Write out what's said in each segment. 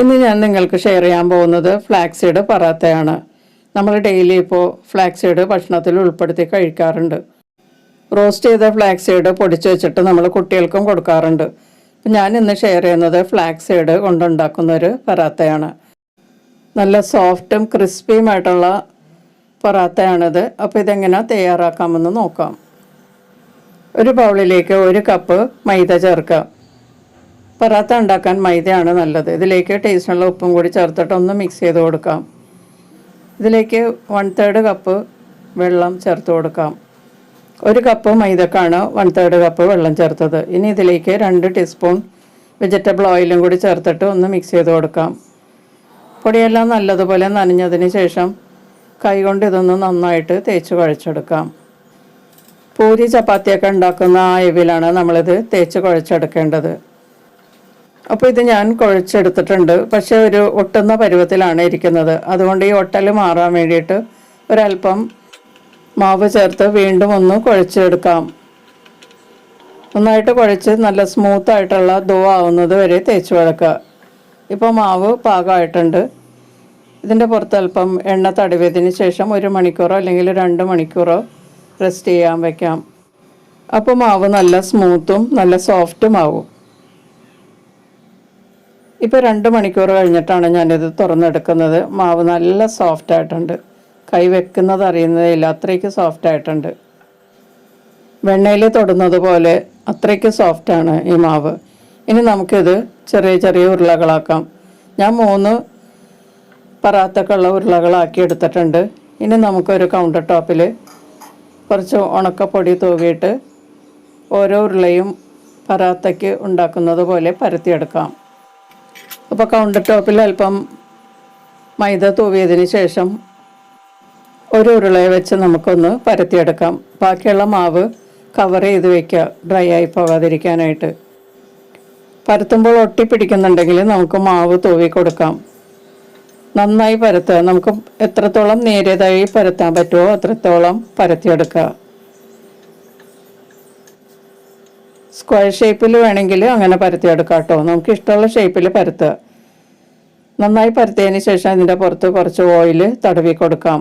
ഇന്ന് ഞാൻ നിങ്ങൾക്ക് ഷെയർ ചെയ്യാൻ പോകുന്നത് ഫ്ലാക്സീഡ് പറാത്തയാണ്. നമ്മൾ ഡെയിലി ഇപ്പോൾ ഫ്ലാക്സീഡ് ഭക്ഷണത്തിൽ ഉൾപ്പെടുത്തി കഴിക്കാറുണ്ട്. റോസ്റ്റ് ചെയ്ത ഫ്ലാക്സീഡ് പൊടിച്ചു വെച്ചിട്ട് നമ്മൾ കുട്ടികൾക്കും കൊടുക്കാറുണ്ട്. ഞാൻ ഇന്ന് ഷെയർ ചെയ്യുന്നത് ഫ്ലാക്സീഡ് കൊണ്ടുണ്ടാക്കുന്ന ഒരു പറാത്തയാണ്. നല്ല സോഫ്റ്റും ക്രിസ്പിയുമായിട്ടുള്ള പറാത്തയാണിത്. അപ്പോൾ ഇതെങ്ങനെ തയ്യാറാക്കാമെന്ന് നോക്കാം. ഒരു ബൗളിലേക്ക് ഒരു കപ്പ് മൈദ ചേർക്കാം പൊറാത്ത ഉണ്ടാക്കാൻ മൈദയാണ് നല്ലത്. ഇതിലേക്ക് ടേസ്റ്റിനുള്ള ഉപ്പും കൂടി ചേർത്തിട്ട് ഒന്ന് മിക്സ് ചെയ്ത് കൊടുക്കാം. ഇതിലേക്ക് വൺ തേർഡ് കപ്പ് വെള്ളം ചേർത്ത് കൊടുക്കാം. ഒരു കപ്പ് മൈദക്കാണ് വൺ തേർഡ് കപ്പ് വെള്ളം ചേർത്തത്. ഇനി ഇതിലേക്ക് രണ്ട് ടീസ്പൂൺ വെജിറ്റബിൾ ഓയിലും കൂടി ചേർത്തിട്ട് ഒന്ന് മിക്സ് ചെയ്ത് കൊടുക്കാം. പൊടിയെല്ലാം നല്ലതുപോലെ നനഞ്ഞതിന് ശേഷം കൈകൊണ്ട് ഇതൊന്ന് നന്നായിട്ട് തേച്ച് കുഴച്ചെടുക്കാം. പൂരി ചപ്പാത്തിയൊക്കെ ഉണ്ടാക്കുന്ന ആ എവിലാണ് നമ്മളിത് തേച്ച് കുഴച്ചെടുക്കേണ്ടത്. അപ്പോൾ ഇത് ഞാൻ കുഴച്ചെടുത്തിട്ടുണ്ട്. പക്ഷേ ഒരു ഒട്ടുന്ന പരുവത്തിലാണ് ഇരിക്കുന്നത്. അതുകൊണ്ട് ഈ ഒട്ടൽ മാറാൻ വേണ്ടിയിട്ട് ഒരല്പം മാവ് ചേർത്ത് വീണ്ടും ഒന്ന് കുഴച്ചെടുക്കാം. നന്നായിട്ട് കുഴച്ച് നല്ല സ്മൂത്ത് ആയിട്ടുള്ള ദോ ആവുന്നത് വരെ തേച്ച് വഴക്കുക. ഇപ്പോൾ മാവ് പാകമായിട്ടുണ്ട്. ഇതിന്റെ പുറത്ത് അല്പം എണ്ണ തടവിയതിന് ശേഷം ഒരു മണിക്കൂറോ അല്ലെങ്കിൽ രണ്ട് മണിക്കൂറോ റെസ്റ്റ് ചെയ്യാൻ വയ്ക്കാം അപ്പോൾ മാവ് നല്ല സ്മൂത്തും നല്ല സോഫ്റ്റും ആവും. ഇപ്പോൾ രണ്ട് മണിക്കൂർ കഴിഞ്ഞിട്ടാണ് ഞാനിത് തുറന്നെടുക്കുന്നത്. മാവ് നല്ല സോഫ്റ്റ് ആയിട്ടുണ്ട്. കൈ വെക്കുന്നത് അറിയുന്നതില്ല. അത്രയ്ക്ക് സോഫ്റ്റ് ആയിട്ടുണ്ട്. വെണ്ണയിൽ തൊടുന്നത് പോലെ അത്രയ്ക്ക് സോഫ്റ്റാണ് ഈ മാവ്. ഇനി നമുക്കിത് ചെറിയ ചെറിയ ഉരുളകളാക്കാം. ഞാൻ മൂന്ന് പറാത്തക്കുള്ള ഉരുളകളാക്കി എടുത്തിട്ടുണ്ട്. ഇനി നമുക്കൊരു കൗണ്ടർ ടോപ്പിൽ കുറച്ച് ഉണക്കപ്പൊടി തൂവിയിട്ട് ഓരോ ഉരുളയും പറാത്തയ്ക്ക് ഉണ്ടാക്കുന്നത് പോലെ പരത്തിയെടുക്കാം. അപ്പോൾ കൗണ്ടർ ടോപ്പിൽ അല്പം മൈദ തൂവിയതിന് ശേഷം ഒരു ഉരുളയെ വെച്ച് നമുക്കൊന്ന് പരത്തിയെടുക്കാം. ബാക്കിയുള്ള മാവ് കവർ ചെയ്ത് വയ്ക്കുക. ഡ്രൈ ആയി പോകാതിരിക്കാനായിട്ട് പരത്തുമ്പോൾ ഒട്ടി പിടിക്കുന്നുണ്ടെങ്കിൽ നമുക്ക് മാവ് തൂവി കൊടുക്കാം. നന്നായി പരത്തുക. നമുക്ക് എത്രത്തോളം നേരിയതായി പരത്താൻ പറ്റുമോ അത്രത്തോളം പരത്തിയെടുക്കുക. സ്ക്വയർ ഷേപ്പിൽ വേണമെങ്കിൽ അങ്ങനെ പരത്തിയെടുക്കാം കേട്ടോ നമുക്ക് ഇഷ്ടമുള്ള ഷേപ്പിൽ പരത്തുക. നന്നായി പരത്തിയതിന് ശേഷം ഇതിന്റെ പുറത്ത് കുറച്ച് ഓയിൽ തടവി കൊടുക്കാം.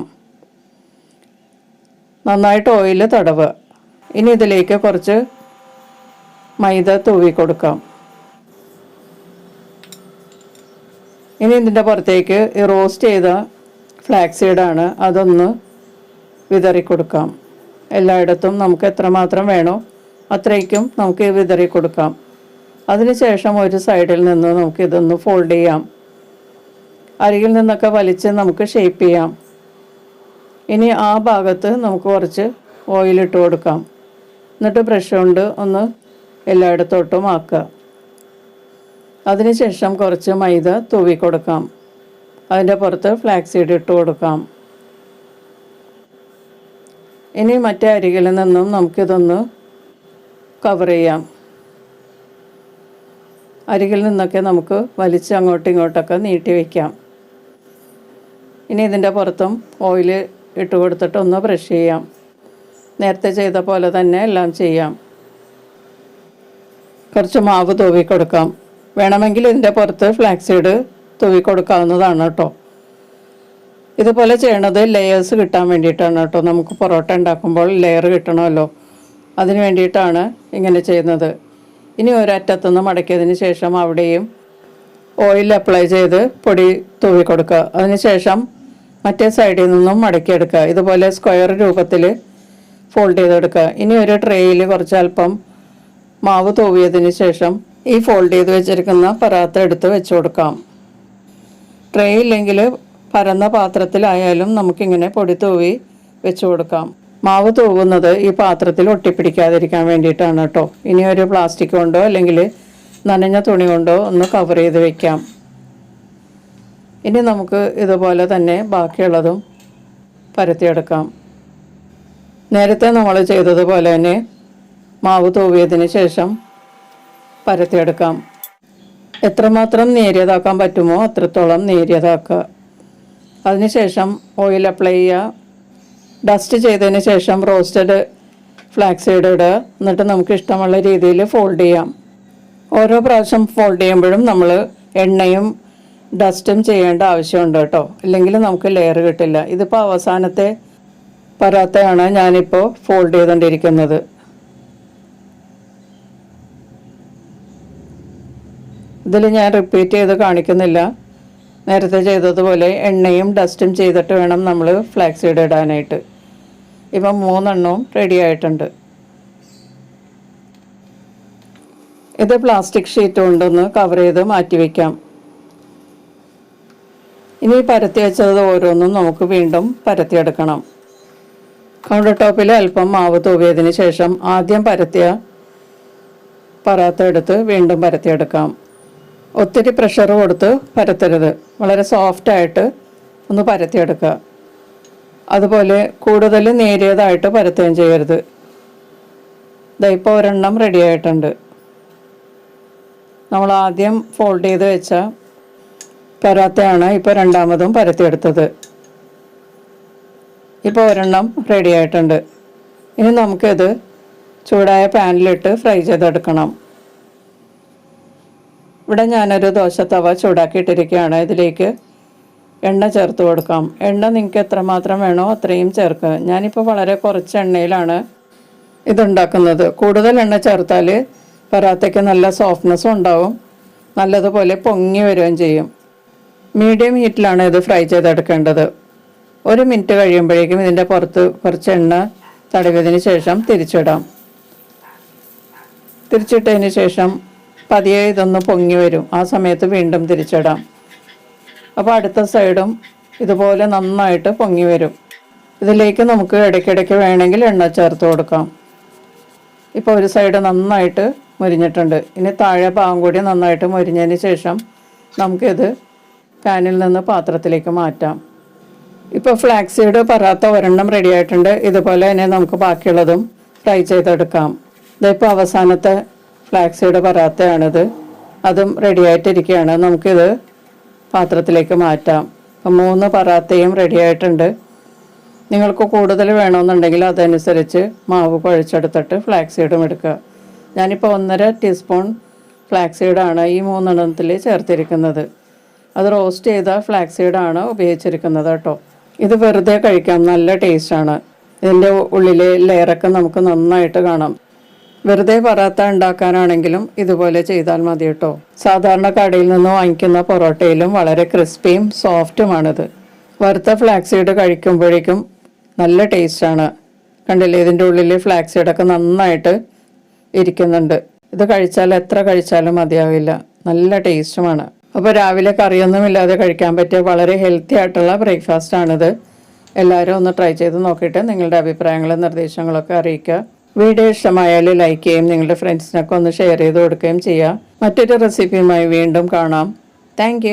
നന്നായിട്ട് ഓയിൽ തടവ് ഇനി ഇതിലേക്ക് കുറച്ച് മൈദ തൂവി കൊടുക്കാം. ഇനി ഇതിന്റെ പുറത്തേക്ക് ഈ റോസ്റ്റ് ചെയ്ത ഫ്ലാക്സ് ഫ്ലാക്സീഡാണ് അതൊന്ന് വിതറി കൊടുക്കാം എല്ലായിടത്തും നമുക്ക് എത്രമാത്രം വേണോ അത്രയ്ക്കും നമുക്ക് വിതറി കൊടുക്കാം. അതിനുശേഷം ഒരു സൈഡിൽ നിന്ന് നമുക്ക് ഇതൊന്ന് ഫോൾഡ് ചെയ്യാം. അരികിൽ നിന്നൊക്കെ വലിച്ച് നമുക്ക് ഷേപ്പ് ചെയ്യാം. ഇനി ആ ഭാഗത്ത് നമുക്ക് കുറച്ച് ഓയിലിട്ട് കൊടുക്കാം. എന്നിട്ട് ബ്രഷ് കൊണ്ട് ഒന്ന് എല്ലായിടത്തോട്ടും ആക്കുക. അതിനുശേഷം കുറച്ച് മൈദ തൂവി കൊടുക്കാം. അതിന്റെ പുറത്ത് ഫ്ലാക്സ് സീഡ് ഇട്ട് കൊടുക്കാം. ഇനി മറ്റേ അരികിൽ നിന്നും നമുക്കിതൊന്ന് കവർ ചെയ്യാം. അരികിൽ നിന്നൊക്കെ നമുക്ക് വലിച്ച് അങ്ങോട്ടും ഇങ്ങോട്ടൊക്കെ നീട്ടി വയ്ക്കാം ഇനി ഇതിന്റെ പുറത്തും ഓയിൽ ഇട്ട് കൊടുത്തിട്ട് ഒന്ന് ബ്രഷ് ചെയ്യാം. നേരത്തെ ചെയ്ത പോലെ തന്നെ എല്ലാം ചെയ്യാം. കുറച്ച് മാവ് തൂവി കൊടുക്കാം. വേണമെങ്കിൽ ഇതിന്റെ പുറത്ത് ഫ്ലാക്സീഡ് തൂവി കൊടുക്കാവുന്നതാണ് കേട്ടോ. ഇതുപോലെ ചെയ്യണത് ലെയേഴ്സ് കിട്ടാൻ വേണ്ടിയിട്ടാണ് കേട്ടോ. നമുക്ക് പൊറോട്ട ഉണ്ടാക്കുമ്പോൾ ലെയർ കിട്ടണമല്ലോ. അതിന് വേണ്ടിയിട്ടാണ് ഇങ്ങനെ ചെയ്യുന്നത്. ഇനി ഒരറ്റത്തുനിന്ന് മടക്കിയതിന് ശേഷം അവിടെയും ഓയിൽ അപ്ലൈ ചെയ്ത് പൊടി തൂവി കൊടുക്കുക. അതിനുശേഷം മറ്റേ സൈഡിൽ നിന്നും മടക്കിയെടുക്കുക. ഇതുപോലെ സ്ക്വയർ രൂപത്തിൽ ഫോൾഡ് ചെയ്തെടുക്കുക. ഇനി ഒരു ട്രേയിൽ കുറച്ച് അല്പം മാവ് തൂവിയതിന് ശേഷം ഈ ഫോൾഡ് ചെയ്ത് വെച്ചിരിക്കുന്ന പരാത്ത എടുത്ത് വെച്ച് കൊടുക്കാം. ട്രേ ഇല്ലെങ്കിൽ പരന്ന പാത്രത്തിലായാലും നമുക്കിങ്ങനെ പൊടി തൂവി വെച്ച് കൊടുക്കാം. മാവ് തൂകുന്നത് ഈ പാത്രത്തിൽ ഒട്ടിപ്പിടിക്കാതിരിക്കാൻ വേണ്ടിയിട്ടാണ് കേട്ടോ. ഇനി ഒരു പ്ലാസ്റ്റിക് കൊണ്ടോ അല്ലെങ്കിൽ നനഞ്ഞ തുണി കൊണ്ടോ ഒന്ന് കവർ ചെയ്ത് വെക്കാം. ഇനി നമുക്ക് ഇതുപോലെ തന്നെ ബാക്കിയുള്ളതും പരത്തിയെടുക്കാം. നേരത്തെ നമ്മൾ ചെയ്തതുപോലെ തന്നെ മാവ് തൂവിയതിന് ശേഷം പരത്തിയെടുക്കാം. എത്രമാത്രം നേരിയതാക്കാൻ പറ്റുമോ അത്രത്തോളം നേരിയതാക്കുക. അതിനുശേഷം ഓയിൽ അപ്ലൈ ചെയ്യുക. ഡസ്റ്റ് ചെയ്തതിന് ശേഷം റോസ്റ്റഡ് ഫ്ലാക്സ് സീഡ് ഇടുക. എന്നിട്ട് നമുക്ക് ഇഷ്ടമുള്ള രീതിയിൽ ഫോൾഡ് ചെയ്യാം. ഓരോ പ്രാവശ്യം ഫോൾഡ് ചെയ്യുമ്പോഴും നമ്മൾ എണ്ണയും ഡസ്റ്റും ചെയ്യേണ്ട ആവശ്യമുണ്ട് കേട്ടോ. ഇല്ലെങ്കിൽ നമുക്ക് ലെയർ കിട്ടില്ല. ഇതിപ്പോൾ അവസാനത്തെ പരാത്തയാണ് ഞാനിപ്പോൾ ഫോൾഡ് ചെയ്തുകൊണ്ടിരിക്കുന്നത് ഇതിൽ ഞാൻ റിപ്പീറ്റ് ചെയ്ത് കാണിക്കുന്നില്ല. നേരത്തെ ചെയ്തതുപോലെ എണ്ണയും ഡസ്റ്റും ചെയ്തിട്ട് വേണം നമ്മൾ ഫ്ലാക്സ് സീഡ് ഇടാനായിട്ട്. ഇപ്പം മൂന്നെണ്ണവും റെഡി ആയിട്ടുണ്ട്. ഇത് പ്ലാസ്റ്റിക് ഷീറ്റ് കൊണ്ടൊന്ന് കവർ ചെയ്ത് മാറ്റി വയ്ക്കാം ഇനി പരത്തി വെച്ചത് ഓരോന്നും നമുക്ക് വീണ്ടും പരത്തിയെടുക്കണം കൗണ്ടർ ടോപ്പിൽ അല്പം മാവ് തൂവിയതിന് ശേഷം ആദ്യം പരത്തിയ പറാത്ത എടുത്ത് വീണ്ടും പരത്തിയെടുക്കാം ഒത്തിരി പ്രഷർ കൊടുത്ത് പരത്തരുത്. വളരെ സോഫ്റ്റായിട്ട് ഒന്ന് പരത്തിയെടുക്കുക അതുപോലെ കൂടുതൽ നേരിയതായിട്ട് പരത്തുകയും ചെയ്യരുത്. ഇതായിപ്പോൾ ഒരെണ്ണം റെഡി ആയിട്ടുണ്ട്. നമ്മൾ ആദ്യം ഫോൾഡ് ചെയ്ത് വെച്ച പരാത്തയാണ് ഇപ്പോൾ രണ്ടാമതും പരത്തിയെടുത്തത്. ഇപ്പോൾ ഒരെണ്ണം റെഡി ആയിട്ടുണ്ട്. ഇനി നമുക്കിത് ചൂടായ പാനിലിട്ട് ഫ്രൈ ചെയ്തെടുക്കണം. ഇവിടെ ഞാനൊരു ദോശത്തവ ചൂടാക്കിയിട്ടിരിക്കുകയാണ്. ഇതിലേക്ക് എണ്ണ ചേർത്ത് കൊടുക്കാം. എണ്ണ നിങ്ങൾക്ക് എത്രമാത്രം വേണോ അത്രയും ചേർക്കുക. ഞാനിപ്പോൾ വളരെ കുറച്ച് എണ്ണയിലാണ് ഇതുണ്ടാക്കുന്നത്. കൂടുതൽ എണ്ണ ചേർത്താൽ പരാത്തയ്ക്ക് നല്ല സോഫ്റ്റ്നെസ്സും ഉണ്ടാവും. നല്ലതുപോലെ പൊങ്ങി വരികയും ചെയ്യും. മീഡിയം ഹീറ്റിലാണ് ഇത് ഫ്രൈ ചെയ്തെടുക്കേണ്ടത്. ഒരു മിനിറ്റ് കഴിയുമ്പോഴേക്കും ഇതിന്റെ പുറത്ത് കുറച്ച് എണ്ണ തടവിയതിന് ശേഷം തിരിച്ചിടാം. തിരിച്ചിട്ടതിന് ശേഷം പതിയെ ഇതൊന്ന് പൊങ്ങി വരും. ആ സമയത്ത് വീണ്ടും തിരിച്ചിടാം. അപ്പോൾ അടുത്ത സൈഡും ഇതുപോലെ നന്നായിട്ട് പൊങ്ങി വരും. ഇതിലേക്ക് നമുക്ക് ഇടയ്ക്കിടയ്ക്ക് വേണമെങ്കിൽ എണ്ണ ചേർത്ത് കൊടുക്കാം. ഇപ്പോൾ ഒരു സൈഡ് നന്നായിട്ട് മുരിഞ്ഞിട്ടുണ്ട്. ഇനി താഴെ ഭാഗം കൂടി നന്നായിട്ട് മുരിഞ്ഞതിന് ശേഷം നമുക്കിത് പാനിൽ നിന്ന് പാത്രത്തിലേക്ക് മാറ്റാം. ഇപ്പോൾ ഫ്ലാക്സീഡ് സീഡ് പറാത്ത ഒരെണ്ണം റെഡി ആയിട്ടുണ്ട്. ഇതുപോലെ തന്നെ നമുക്ക് ബാക്കിയുള്ളതും ഫ്രൈ ചെയ്തെടുക്കാം. ഇതിപ്പോൾ അവസാനത്തെ ഫ്ലാക്സീഡ് സീഡ് പറാത്തയാണിത് അതും റെഡി ആയിട്ടിരിക്കുകയാണ്. നമുക്കിത് പാത്രത്തിലേക്ക് മാറ്റാം. അപ്പം മൂന്ന് പറാത്തയും റെഡി ആയിട്ടുണ്ട്. നിങ്ങൾക്ക് കൂടുതൽ വേണമെന്നുണ്ടെങ്കിൽ അതനുസരിച്ച് മാവ് കുഴച്ചെടുത്തിട്ട് ഫ്ലാക്സ് സീഡും എടുക്കുക. ഞാനിപ്പോൾ ഒന്നര ടീസ്പൂൺ ഫ്ലാക്സ് സീഡാണ് ഈ മൂന്നെണ്ണത്തിൽ ചേർത്തിരിക്കുന്നത്. അത് റോസ്റ്റ് ചെയ്ത ഫ്ലാക്സ് സീഡാണ് ഉപയോഗിച്ചിരിക്കുന്നത് കേട്ടോ. ഇത് വെറുതെ കഴിക്കാം നല്ല ടേസ്റ്റാണ് ഇതിന്റെ ഉള്ളിലെ ലെയറൊക്കെ നമുക്ക് നന്നായിട്ട് കാണാം. വെറുതെ പറാത്ത ഉണ്ടാക്കാനാണെങ്കിലും ഇതുപോലെ ചെയ്താൽ മതി കേട്ടോ. സാധാരണ കടയിൽ നിന്ന് വാങ്ങിക്കുന്ന പൊറോട്ടയിലും വളരെ ക്രിസ്പിയും സോഫ്റ്റുമാണിത്. വറുത്ത ഫ്ലാക്സീഡ് കഴിക്കുമ്പോഴേക്കും നല്ല ടേസ്റ്റാണ്. കണ്ടില്ലേ? ഇതിന്റെ ഉള്ളിൽ ഫ്ലാക്സീഡൊക്കെ നന്നായിട്ട് ഇരിക്കുന്നുണ്ട്. ഇത് കഴിച്ചാൽ എത്ര കഴിച്ചാലും മതിയാവില്ല. നല്ല ടേസ്റ്റുമാണ്. അപ്പോൾ രാവിലെ കറിയൊന്നുമില്ലാതെ കഴിക്കാൻ പറ്റിയ വളരെ ഹെൽത്തി ആയിട്ടുള്ള ബ്രേക്ക്ഫാസ്റ്റാണിത് എല്ലാവരും ഒന്ന് ട്രൈ ചെയ്ത് നോക്കിയിട്ട് നിങ്ങളുടെ അഭിപ്രായങ്ങളും നിർദ്ദേശങ്ങളൊക്കെ അറിയിക്കുക. വീഡിയോ ഇഷ്ടമായാൽ ലൈക്ക് ചെയ്യും നിങ്ങളുടെ ഫ്രണ്ട്സിനൊക്കെ ഒന്ന് ഷെയർ ചെയ്ത് കൊടുക്കുകയും ചെയ്യാം. മറ്റൊരു റെസിപ്പിയുമായി വീണ്ടും കാണാം. താങ്ക്